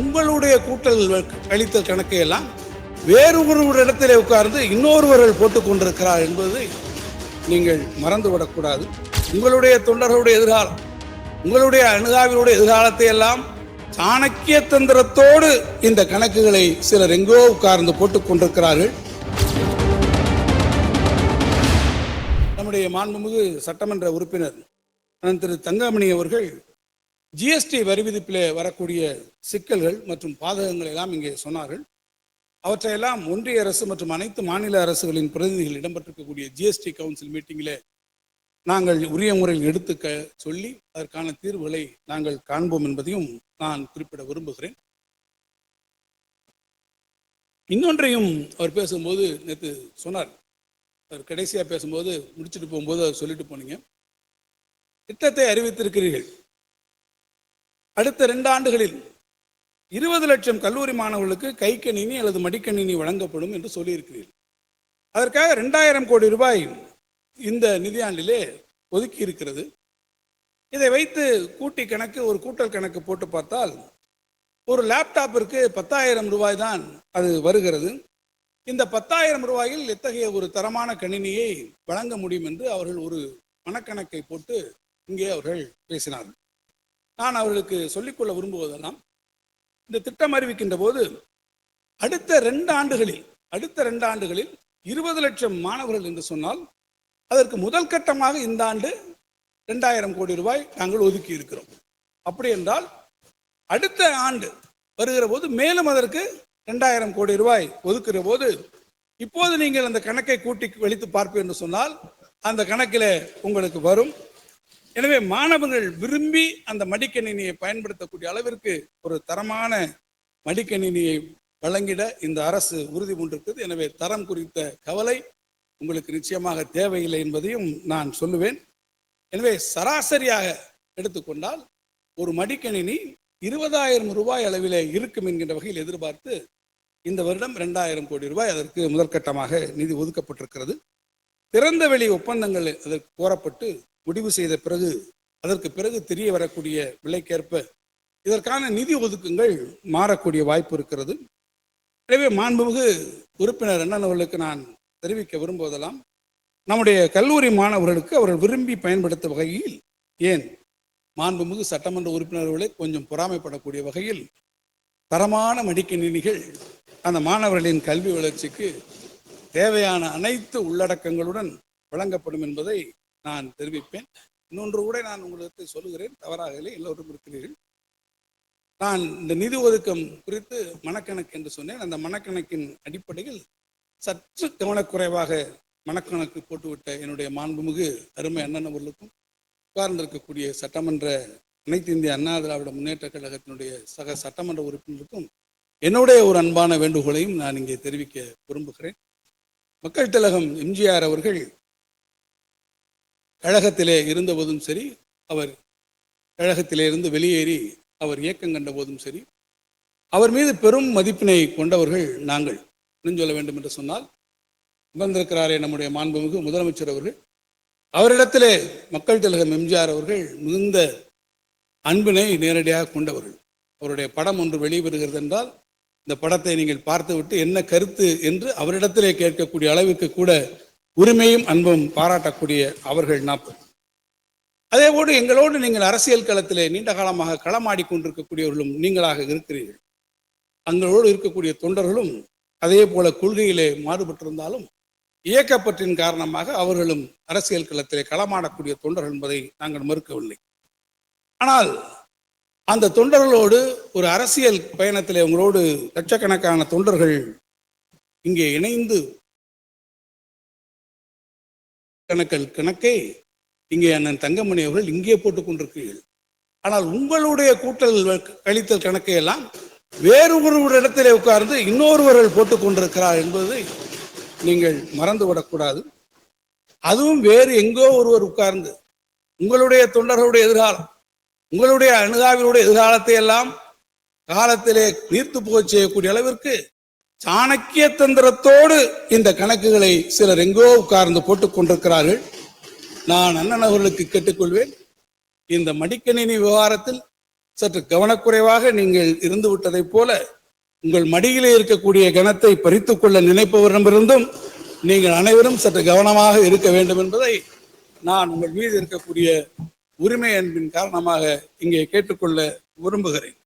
உங்களுடைய கூட்டல் கழித்தல் கணக்கை எல்லாம் வேறு ஒரு இடத்திலே உட்கார்ந்து இன்னொருவர்கள் போட்டுக் கொண்டிருக்கிறார் என்பதை நீங்கள் மறந்துவிடக்கூடாது. உங்களுடைய தொண்டர்களுடைய எதிர்காலம் உங்களுடைய அணுகாவினுடைய எதிர்காலத்தை எல்லாம் சாணக்கிய தந்திரத்தோடு இந்த கணக்குகளை சிலர் எங்கோ உட்கார்ந்து போட்டுக் கொண்டிருக்கிறார்கள். நம்முடைய மாண்புமிகு சட்டமன்ற உறுப்பினர் திரு தங்கமணி அவர்கள் ஜிஎஸ்டி வரி விதிப்பிலே வரக்கூடிய சிக்கல்கள் மற்றும் பாதகங்கள் எல்லாம் இங்கே சொன்னார்கள். அவற்றையெல்லாம் ஒன்றிய அரசு மற்றும் அனைத்து மாநில அரசுகளின் பிரதிநிதிகள் இடம்பெற்றிருக்கக்கூடிய ஜிஎஸ்டி கவுன்சில் மீட்டிங்கில் நாங்கள் உரிய முறையில் எடுத்துக்க சொல்லி அதற்கான தீர்வுகளை நாங்கள் காண்போம் என்பதையும் நான் குறிப்பிட விரும்புகிறேன். இன்னொன்றையும் அவர் பேசும்போது நேற்று சொன்னார். அவர் கடைசியாக பேசும்போது முடிச்சுட்டு போகும்போது அவர் சொல்லிட்டு போனீங்க. திட்டத்தை அறிவித்திருக்கிறீர்கள். அடுத்த ரெண்டு ஆண்டுகளில் இருபது லட்சம் கல்லூரி மாணவர்களுக்கு கைக்கணினி அல்லது மடிக்கணினி வழங்கப்படும் என்று சொல்லியிருக்கிறீர்கள். அதற்காக ரெண்டாயிரம் கோடி ரூபாய் இந்த நிதியாண்டிலே ஒதுக்கி இருக்கிறது. இதை வைத்து கூட்டி கணக்கு ஒரு கூட்டல் கணக்கு போட்டு பார்த்தால் ஒரு லேப்டாப்பிற்கு பத்தாயிரம் ரூபாய் தான் அது வருகிறது. இந்த பத்தாயிரம் ரூபாயில் எத்தகைய ஒரு தரமான கணினியை வழங்க முடியும் என்று அவர்கள் ஒரு மனக்கணக்கை போட்டு இங்கே அவர்கள் பேசினார்கள். நான் அவர்களுக்கு சொல்லிக்கொள்ள விரும்புவதெல்லாம் இந்த திட்டம் அறிவிக்கின்ற போது அடுத்த ரெண்டு ஆண்டுகளில் அடுத்த ரெண்டு ஆண்டுகளில் இருபது லட்சம் மாணவர்கள் என்று சொன்னால் அதற்கு முதல் கட்டமாக இந்த ஆண்டு ரெண்டாயிரம் கோடி ரூபாய் நாங்கள் ஒதுக்கி இருக்கிறோம். அப்படி என்றால் அடுத்த ஆண்டு வருகிற போது மேலும் அதற்கு ரெண்டாயிரம் கோடி ரூபாய் ஒதுக்குற போது இப்போது நீங்கள் அந்த கணக்கை கூட்டி வெளித்து பார்ப்பீர்கள் என்று சொன்னால் அந்த கணக்கில் உங்களுக்கு வரும். எனவே மாணவர்கள் விரும்பி அந்த மடிக்கணினியை பயன்படுத்தக்கூடிய அளவிற்கு ஒரு தரமான மடிக்கணினியை வழங்கிட இந்த அரசு உறுதி கொண்டிருக்கிறது எனவே தரம் குறித்த கவலை உங்களுக்கு நிச்சயமாக தேவையில்லை என்பதையும் நான் சொல்லுவேன். எனவே சராசரியாக எடுத்துக்கொண்டால் ஒரு மடிக்கணினி இருபதாயிரம் ரூபாய் அளவிலே இருக்கும் என்கின்ற வகையில் எதிர்பார்த்து இந்த வருடம் ரெண்டாயிரம் கோடி ரூபாய் அதற்கு முதற்கட்டமாக நிதி ஒதுக்கப்பட்டிருக்கிறது. திறந்த வெளி ஒப்பந்தங்கள் அதற்கு கோரப்பட்டு முடிவு செய்த பிறகு அதற்கு பிறகு தெரிய வரக்கூடிய விலைக்கேற்ப இதற்கான நிதி ஒதுக்குங்கள் மாறக்கூடிய வாய்ப்பு இருக்கிறது. எனவே மாண்புமிகு உறுப்பினர் அண்ணன் அவர்களுக்கு நான் தெரிவிக்க விரும்புவதெல்லாம் நம்முடைய கல்லூரி மாணவர்களுக்கு அவர்கள் விரும்பி பயன்படுத்தும் வகையில் ஏன் மாண்புமிகு சட்டமன்ற உறுப்பினர்களை கொஞ்சம் பொறாமைப்படக்கூடிய வகையில் தரமான மடிக்கணினிகள் அந்த மாணவர்களின் கல்வி வளர்ச்சிக்கு தேவையான அனைத்து உள்ளடக்கங்களுடன் வழங்கப்படும் என்பதை நான் தெரிவிப்பேன். இன்னொன்று கூட நான் உங்களுக்கு சொல்லுகிறேன். தவறாக இல்லை எல்லோரும் இருக்கிறீர்கள். நான் இந்த நிதி ஒதுக்கம் குறித்து மனக்கணக்கு என்று சொன்னேன். அந்த மனக்கணக்கின் அடிப்படையில் சற்று கவனக்குறைவாக மனக்கணக்கு போட்டுவிட்ட என்னுடைய மாண்புமிகு அருமை அண்ணன் அவர்களுக்கும் உட்கார்ந்திருக்கக்கூடிய சட்டமன்ற அனைத்து இந்திய அண்ணா திராவிட முன்னேற்ற கழகத்தினுடைய சக சட்டமன்ற உறுப்பினருக்கும் என்னுடைய ஒரு அன்பான வேண்டுகோளையும் நான் இங்கே தெரிவிக்க விரும்புகிறேன். மக்கள் திலகம் எம்ஜிஆர் அவர்கள் கழகத்திலே இருந்தபோதும் சரி அவர் கழகத்திலே இருந்து வெளியேறி அவர் இயக்கம் கண்ட போதும் சரி அவர் மீது பெரும் மதிப்பினை கொண்டவர்கள் நாங்கள். இன்னும் சொல்ல வேண்டும் என்று சொன்னால் அமர்ந்திருக்கிறாரே நம்முடைய மாண்புமிகு முதலமைச்சர் அவர்கள். அவரிடத்திலே மக்கள் திலகம் எம்ஜிஆர் அவர்கள் மிகுந்த அன்பினை நேரடியாக கொண்டவர்கள். அவருடைய படம் ஒன்று வெளிவருகிறது என்றால் இந்த படத்தை நீங்கள் பார்த்துவிட்டு என்ன கருத்து என்று அவரிடத்திலே கேட்கக்கூடிய அளவிற்கு கூட உரிமையும் அன்பும் பாராட்டக்கூடிய அவர்கள் நாற்பது. அதேபோடு எங்களோடு நீங்கள் அரசியல் களத்திலே நீண்ட காலமாக களமாடி கொண்டிருக்கக்கூடியவர்களும் நீங்களாக இருக்கிறீர்கள். அங்களோடு இருக்கக்கூடிய தொண்டர்களும் அதே போல கொள்கையிலே மாறுபட்டிருந்தாலும் இயக்கப்பற்றின் காரணமாக அவர்களும் அரசியல் களத்திலே களமாடக்கூடிய தொண்டர்கள் என்பதை நாங்கள் மறுக்கவில்லை. ஆனால் அந்த தொண்டர்களோடு ஒரு அரசியல் பயணத்திலே உங்களோடு லட்சக்கணக்கான தொண்டர்கள் இங்கே இணைந்து கணக்கல் கணக்கை இங்கே அண்ணன் தங்கமணி அவர்கள் இங்கே போட்டுக் கொண்டிருக்கிறீர்கள். ஆனால் உங்களுடைய கூட்டல் கழித்தல் கணக்கை எல்லாம் வேறு ஒரு இடத்திலே உட்கார்ந்து இன்னொருவர்கள் போட்டுக் கொண்டிருக்கிறார் என்பதை நீங்கள் மறந்துவிடக்கூடாது. அதுவும் வேறு எங்கோ ஒருவர் உட்கார்ந்து உங்களுடைய தொண்டர்களுடைய எதிர்காலம் உங்களுடைய அணுகாவினுடைய எதிர்காலத்தை எல்லாம் காலத்திலே நீர்த்து போக செய்யக்கூடிய அளவிற்கு சாணக்கிய தந்திரத்தோடு இந்த கணக்குகளை சிலர் எங்கோ உட்கார்ந்து போட்டுக் கொண்டிருக்கிறார்கள். நான் அண்ணன் அவர்களுக்கு கேட்டுக்கொள்வேன். இந்த மடிக்கணினி விவகாரத்தில் சற்று கவனக்குறைவாக நீங்கள் இருந்து விட்டதைப் போல உங்கள் மடியிலே இருக்கக்கூடிய கணத்தை பறித்து கொள்ள நினைப்பவரிடமிருந்தும் நீங்கள் அனைவரும் சற்று கவனமாக இருக்க வேண்டும் என்பதை நான் உங்கள் மீது இருக்கக்கூடிய உரிமை அன்பின் காரணமாக இங்கே கேட்டுக்கொள்ள விரும்புகிறேன்.